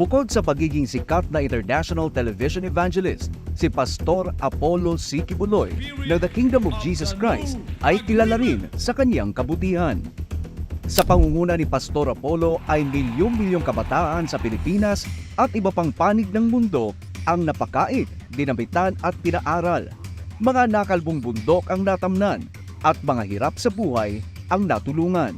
Bukod sa pagiging sikat na international television evangelist, si Pastor Apollo C. Kibuloy ng The Kingdom of Jesus Christ ay kilala rin sa kanyang kabutihan. Sa pangunguna ni Pastor Apollo ay milyong-milyong kabataan sa Pilipinas at iba pang panig ng mundo ang napakait, dinamitan at pinaaral. Mga nakalbong bundok ang natamnan at mga hirap sa buhay ang natulungan.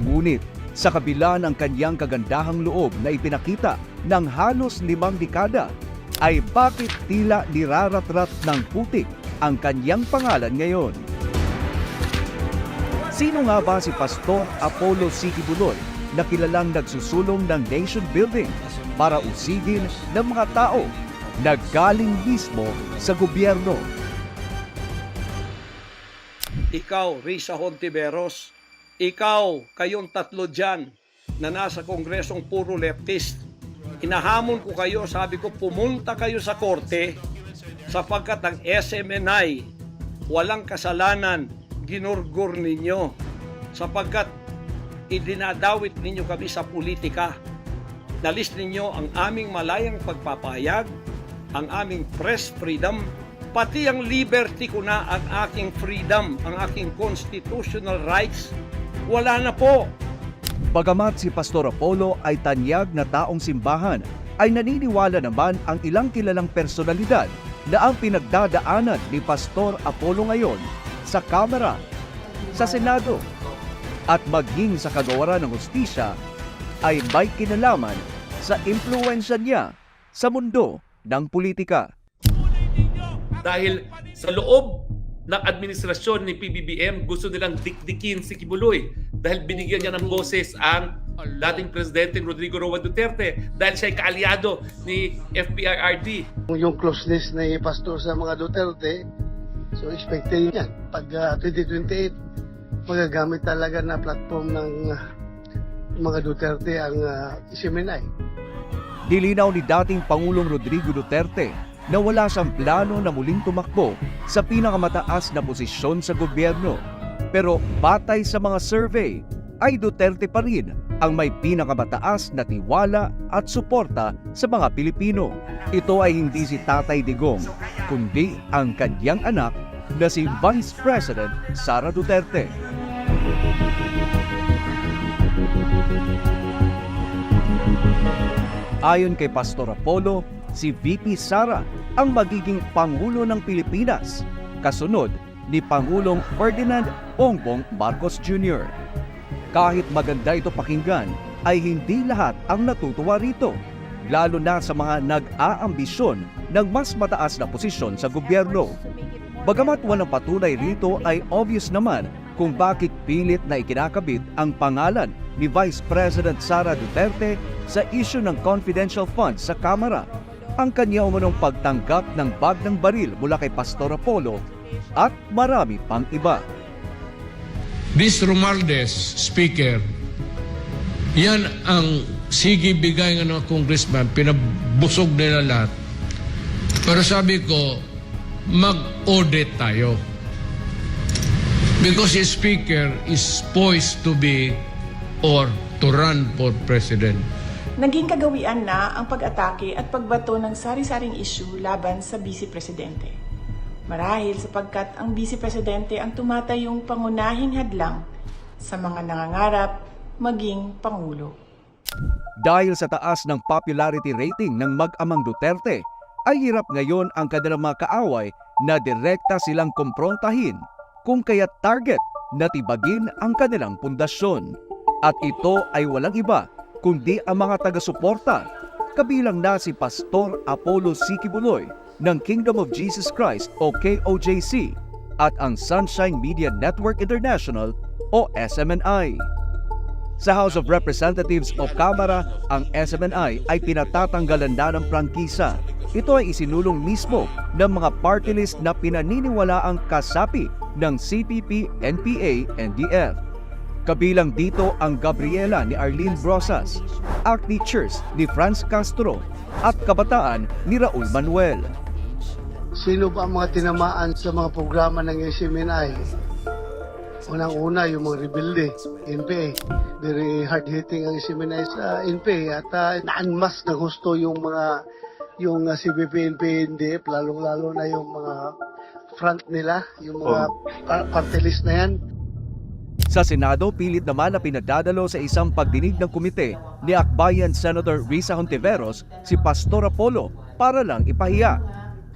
Ngunit sa kabila ng kanyang kagandahang loob na ipinakita ng halos limang dekada, ay bakit tila niraratrat ng putik ang kanyang pangalan ngayon? Sino nga ba si Pastor Apollo C. Kibuloy na kilalang nagsusulong ng nation building para usigin ng mga tao na galing mismo sa gobyerno? ikaw, Risa Hontiveros, ikaw, kayong tatlo dyan na nasa kongresong puro leftist, inahamon ko kayo, sabi ko, pumunta kayo sa korte sapagkat ang SMNI walang kasalanan, ginurgur ninyo sapagkat idinadawit ninyo kami sa politika. Nalis ninyo ang aming malayang pagpapayag, ang aming press freedom, pati ang liberty ko na ang aking freedom, ang aking constitutional rights, wala na po. Bagamat si Pastor Apollo ay tanyag na taong simbahan, ay naniniwala naman ang ilang kilalang personalidad na ang pinagdadaanan ni Pastor Apollo ngayon sa Kamara, sa Senado, at maging sa kagawaran ng hustisya ay may kinalaman sa impluensya niya sa mundo ng politika. dahil sa loob ng administrasyon ni PBBM gusto nilang dikdikin si Kibuloy dahil binigyan niya ng boses ang dating presidente Rodrigo Roa Duterte dahil siya ay kaalyado ni FPIRD. yung closeness ni Pastor sa mga Duterte, so expected yan. Pag ah, 2028, magagamit talaga na platform ng ah, mga Duterte ang uh, Isimenay. Dilinaw ni dating Pangulong Rodrigo Duterte na wala siyang plano na muling tumakbo sa pinakamataas na posisyon sa gobyerno. Pero batay sa mga survey, ay Duterte pa rin ang may pinakamataas na tiwala at suporta sa mga Pilipino. Ito ay hindi si Tatay Digong, kundi ang kanyang anak na si Vice President Sara Duterte. Ayon kay Pastor Apollo, si VP Sara ang magiging Pangulo ng Pilipinas, kasunod ni Pangulong Ferdinand Bongbong Marcos Jr. Kahit maganda ito pakinggan, ay hindi lahat ang natutuwa rito, lalo na sa mga nag-aambisyon ng mas mataas na posisyon sa gobyerno. Bagamat walang patunay rito ay obvious naman kung bakit pilit na ikinakabit ang pangalan ni Vice President Sara Duterte sa issue ng confidential funds sa Kamara. Ang kanya umunong pagtanggap ng bag ng baril mula kay Pastor Apollo at marami pang iba. This Romualdez, Speaker, yan ang sige bigay ng mga congressman, pinabusog nila lahat. Pero sabi ko, mag-audit tayo. Because the Speaker is poised to be or to run for President. Naging kagawian na ang pag-atake at pagbato ng sari-saring issue laban sa Vice Presidente. Marahil sapagkat ang Vice Presidente ang tumatayong pangunahing hadlang sa mga nangangarap maging Pangulo. Dahil sa taas ng popularity rating ng mag-amang Duterte, ay hirap ngayon ang kanilang mga kaaway na direkta silang kumprontahin kung kaya target na tibagin ang kanilang pundasyon. At ito ay walang iba kundi ang mga taga-suporta, kabilang na si Pastor Apollo C. Kibuloy ng Kingdom of Jesus Christ o KOJC at ang Sunshine Media Network International o SMNI. Sa House of Representatives o Kamara, ang SMNI ay pinatatanggalan na ng prangkisa. Ito ay isinulong mismo ng mga party list na pinaniniwala ang kasapi ng CPP, NPA, NDF. Kabilang dito ang Gabriela ni Arlene Brosas, Art Teachers ni Franz Castro, at Kabataan ni Raul Manuel. Sino ba ang mga tinamaan sa mga programa ng Isimenay? Unang-una, yung mga rebelde, NPA. Very hard-hitting ang isiminay sa NPA at uh, naanmas na gusto yung mga yung uh, CBP, NPA, NDF, lalong-lalo na yung mga front nila, yung mga pa- party list na yan. Sa Senado, pilit naman na pinadadalo sa isang pagdinig ng komite ni Akbayan Senator Risa Hontiveros si Pastor Apollo para lang ipahiya.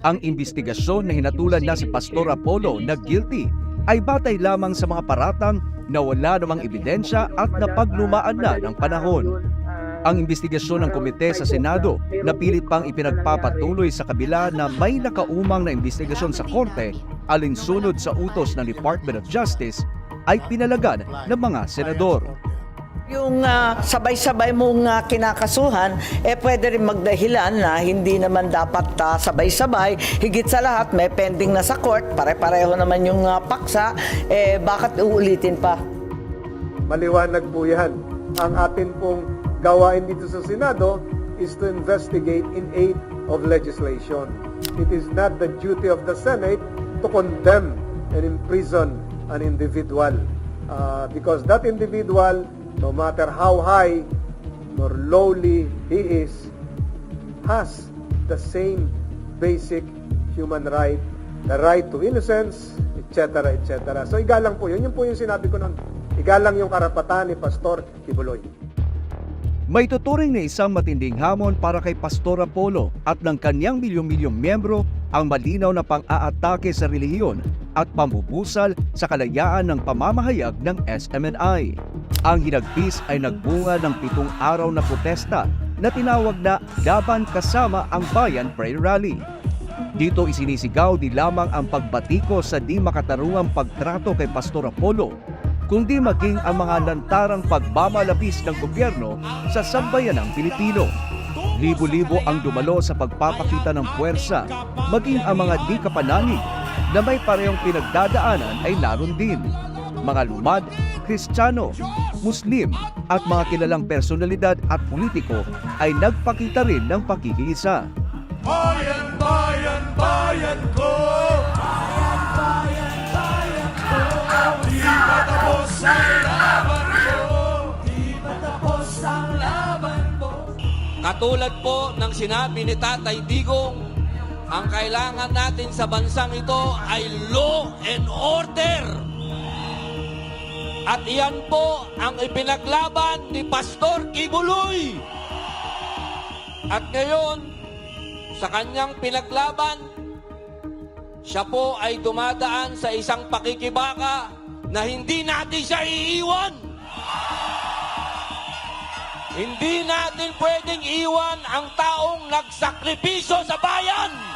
Ang investigasyon na hinatulan na si Pastor Apollo na guilty ay batay lamang sa mga paratang na wala namang ebidensya at napaglumaan na ng panahon. Ang investigasyon ng komite sa Senado na pilit pang ipinagpapatuloy sa kabila na may nakaumang na investigasyon sa korte alinsunod sa utos ng Department of Justice ay pinalagan ng mga senador. Yung ah, sabay-sabay mong ah, kinakasuhan, eh pwede rin magdahilan na hindi naman dapat ah, sabay-sabay. Higit sa lahat, may pending na sa court, pare-pareho naman yung ah, paksa, eh bakit uulitin pa? Maliwanag po yan. Ang atin pong gawain dito sa Senado is to investigate in aid of legislation. It is not the duty of the Senate to condemn and imprison an individual. Uh, because that individual, no matter how high nor lowly he is, has the same basic human right, the right to innocence, etc., etc. So igalang po yun. Yun po yung sinabi ko nun. Igalang yung karapatan ni Pastor Kibuloy. May tuturing na isang matinding hamon para kay Pastor Apollo at ng kanyang milyong-milyong miyembro ang malinaw na pang-aatake sa relihiyon at pambubusal sa kalayaan ng pamamahayag ng SMNI. Ang hinagpis ay nagbunga ng pitong araw na protesta na tinawag na Laban Kasama ang Bayan Prayer Rally. Dito isinisigaw di lamang ang pagbatiko sa di makatarungang pagtrato kay Pastor Apollo, kundi maging ang mga lantarang pagmamalabis ng gobyerno sa sambayanang Pilipino. Libo-libo ang dumalo sa pagpapakita ng puwersa, maging ang mga di kapanalig na may parehong pinagdadaanan ay naroon din. Mga lumad, Kristiyano, Muslim at mga kilalang personalidad at politiko ay nagpakita rin ng pakikiisa. Katulad po ng sinabi ni Tatay Digong, ang kailangan natin sa bansang ito ay law and order. At iyan po ang ipinaglaban ni Pastor Kibuloy. At ngayon, sa kanyang pinaglaban, siya po ay dumadaan sa isang pakikibaka na hindi natin siya iiwan. Hindi natin pwedeng iwan ang taong nagsakripisyo sa bayan.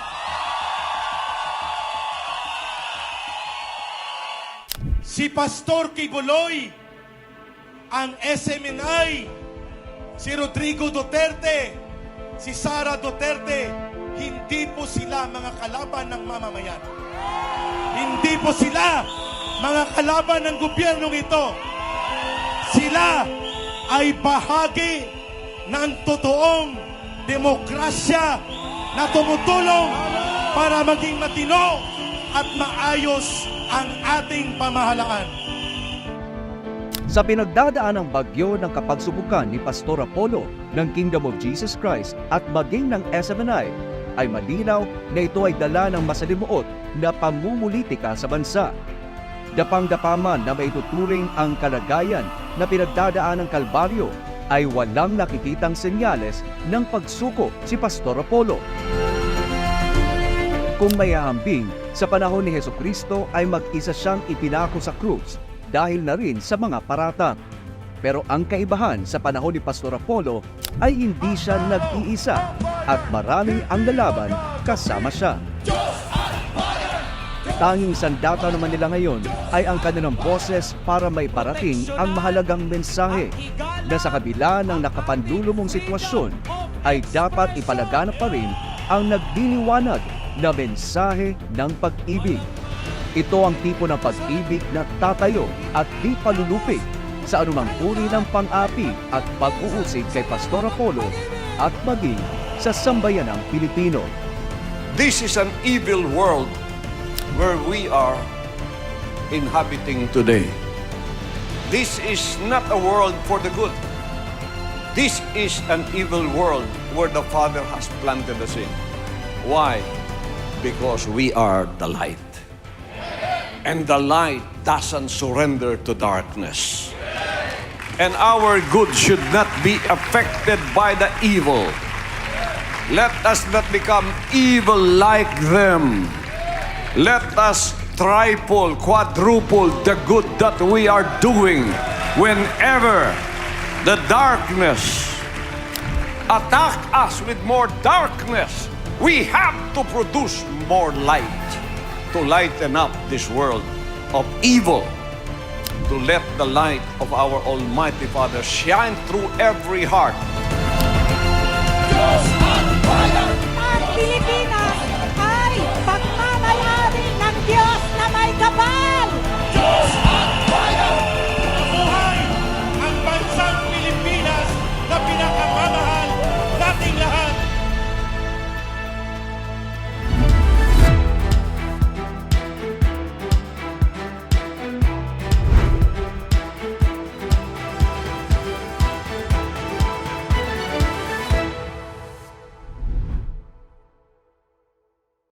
Si Pastor Kibuloy, ang SMNI, si Rodrigo Duterte, si Sara Duterte, hindi po sila mga kalaban ng mamamayan. Hindi po sila mga kalaban ng gobyernong ito. Sila ay bahagi ng totoong demokrasya na tumutulong para maging matino at maayos ang ating pamahalaan. Sa pinagdadaan ng bagyo ng kapagsubukan ni Pastor Apollo ng Kingdom of Jesus Christ at maging ng SMNI, ay malinaw na ito ay dala ng masalimuot na pamumulitika sa bansa. Dapang-dapa man na may tuturing ang kalagayan na pinagdadaan ng Kalbaryo ay walang nakikitang senyales ng pagsuko si Pastor Apollo. Kung may hahambing, sa panahon ni Heso Kristo ay mag-isa siyang ipinako sa krus dahil na rin sa mga paratang. Pero ang kaibahan sa panahon ni Pastor Apollo ay hindi siya nag-iisa at marami ang lalaban kasama siya. Tanging sandata naman nila ngayon ay ang kanilang boses para may parating ang mahalagang mensahe na sa kabila ng nakapanlulumong sitwasyon ay dapat ipalaganap pa rin ang nagdiniwanag na mensahe ng pag-ibig. Ito ang tipo ng pag-ibig na tatayo at di palulupig sa anumang uri ng pang-api at pag-uusig kay Pastor Apollo at maging sa sambayanang Pilipino. This is an evil world where we are inhabiting today. This is not a world for the good. This is an evil world where the Father has planted us in. Why? Because we are the light. And the light doesn't surrender to darkness. And our good should not be affected by the evil. Let us not become evil like them. Let us triple, quadruple the good that we are doing whenever the darkness attack us with more darkness. We have to produce more light to lighten up this world of evil. To let the light of our Almighty Father shine through every heart.